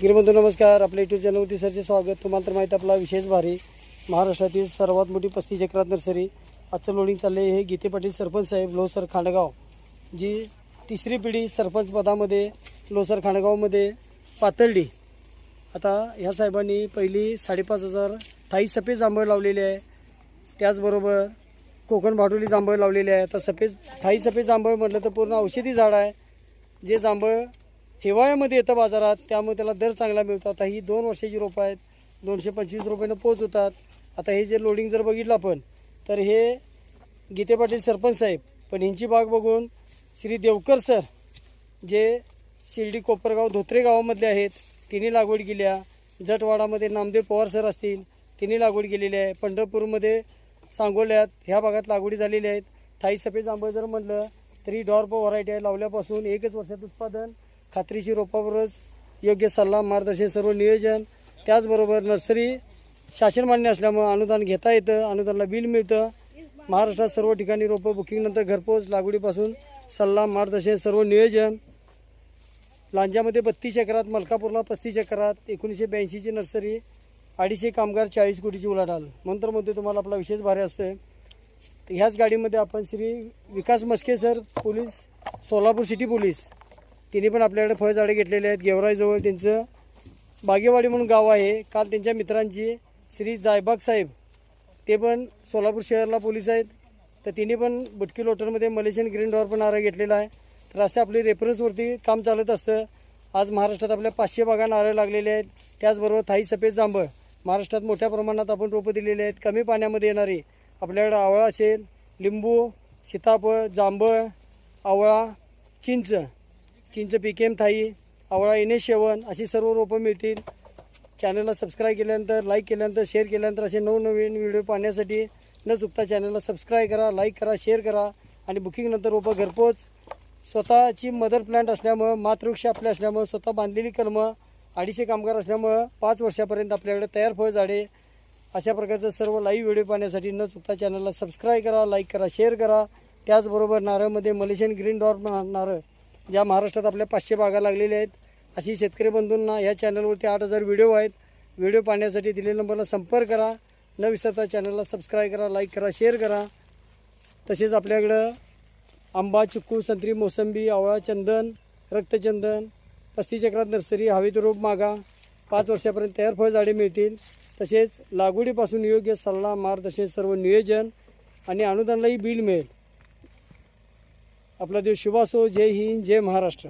गिरबंधू नमस्कार. आपल्या युट्यूब चॅनलवरती सरचे स्वागत. तुम्हाला तर माहीत आपला विशेष भारी. महाराष्ट्रातील सर्वात मोठी पस्तीस एकरात नर्सरी आजचं लोडिंग चालले आहे. हे गीते पाटील सरपंच साहेब लोसर खांडगाव. जी तिसरी पिढी सरपंच पदामध्ये लोसर खांडगावमध्ये पातळली. आता ह्या साहेबांनी पहिली साडेपाच हजार थाई सफेद जांभळ लावलेली आहे. त्याचबरोबर कोकण भाडोली जांभळ लावलेली आहे. आता सफेद थाई सफेद जांभळ म्हटलं तर पूर्ण औषधी झाड आहे. जे जांभळ हिवाळ्यामध्ये येतं बाजारात त्यामुळे त्याला दर चांगला मिळतो. आता ही दोन वर्षाची रोपं आहेत दोनशे पंचवीस रुपयानं पोच होतात आता हे जे लोडिंग जर बघितलं आपण तर हे गीते पाटील सरपंच साहेब पण यांची बाग बघून श्री देवकर सर जे शिर्डी कोपरगाव धोत्रे गावामधले आहेत तिने लागवड केल्या. जटवाडामध्ये नामदेव पवार सर असतील तिने लागवड केलेली आहे. पंढरपूरमध्ये सांगोल्यात ह्या भागात लागवडी झालेल्या आहेत. थाई सफेद आंबे जर म्हटलं तरी डॉर्प व्हरायटी आहे. लावल्यापासून एकच वर्षात उत्पादन खात्रीशी रोपाबरोबरच योग्य सल्ला मार्गदर्शन सर्व नियोजन. त्याचबरोबर नर्सरी शासन मान्य असल्यामुळं अनुदान घेता येतं अनुदानला बिल मिळतं. महाराष्ट्रात सर्व ठिकाणी रोपं बुकिंगनंतर घरपोच लागवडीपासून सल्ला मार्गदर्शन सर्व नियोजन. लांजामध्ये बत्तीस एकरात मलकापूरला पस्तीस एकरात एकोणीसशे ब्याऐंशीची नर्सरी अडीचशे कामगार चाळीस कोटीची उलाढाल. नंतर मध्ये तुम्हाला आपला विशेष भारी असतोय. तर ह्याच गाडीमध्ये आपण Shri Vikas Maske sir police Solapur city police तिने पण आपल्याकडे फळझाडे घेतलेले आहेत. गेवराईजवळ त्यांचं बागेवाडी म्हणून गाव आहे. काल त्यांच्या मित्रांची श्री जायबाग साहेब ते पण सोलापूर शहरला पोलीस आहेत. तर तिने पण बुटकी लोटरमध्ये मलेशियन ग्रीन डॉर पण नारळ घेतलेला आहे. तर असे आपले रेफरन्सवरती काम चालत असतं. आज महाराष्ट्रात आपल्या पाचशे बागा नारळ लागलेले आहेत. त्याचबरोबर थाई सफेद जांभळ. महाराष्ट्रात मोठ्या प्रमाणात आपण रोपं दिलेली आहेत. कमी पाण्यामध्ये येणारी आपल्याकडे आवळा असेल लिंबू सीताफळ जांभळ आवळा चिंच चिंच पिकेम थाई आवळा येणे शेवण अशी सर्व रोपं मिळतील. चॅनलला सबस्क्राईब केल्यानंतर लाईक केल्यानंतर शेअर केल्यानंतर असे नवनवीन व्हिडिओ पाहण्यासाठी न चुकता चॅनलला सबस्क्राईब करा लाईक करा शेअर करा आणि बुकिंगनंतर रोपं घरपोच. स्वतःची मदर प्लांट असल्यामुळं मातृवृक्ष आपल्या असल्यामुळं स्वतः बांधलेली कलमं अडीचशे कामगार असल्यामुळं पाच वर्षापर्यंत आपल्याकडे तयार फळ झाडे अशा प्रकारचं सर्व लाईव्ह व्हिडिओ पाहण्यासाठी न चुकता चॅनलला सबस्क्राईब करा लाईक करा शेअर करा. त्याचबरोबर नारळमध्ये मलेशियन ग्रीन डॉट नारळ ज्या महाराष्ट्रात आपल्या पाचशे बागा लागलेल्या आहेत अशी शेतकरी बंधूंना या चॅनलवरती आठ हजार व्हिडिओ आहेत. व्हिडिओ पाहण्यासाठी दिलेल्या नंबरला संपर्क करा. न विसरता चॅनलला सबस्क्राईब करा लाईक करा शेअर करा. तसेच आपल्याकडं आंबा चिक्कू संत्री मोसंबी आवळा चंदन रक्तचंदन पस्तीस चक्रात नर्सरी हवेत रोप मागा. पाच वर्षापर्यंत तयार फळझाडे मिळतील. तसेच लागवडीपासून योग्य सल्ला मार्गदर्शन सर्व नियोजन आणि अनुदानालाही बिल मिळेल. आपला देव शुभासो जय हिंद जय महाराष्ट्र.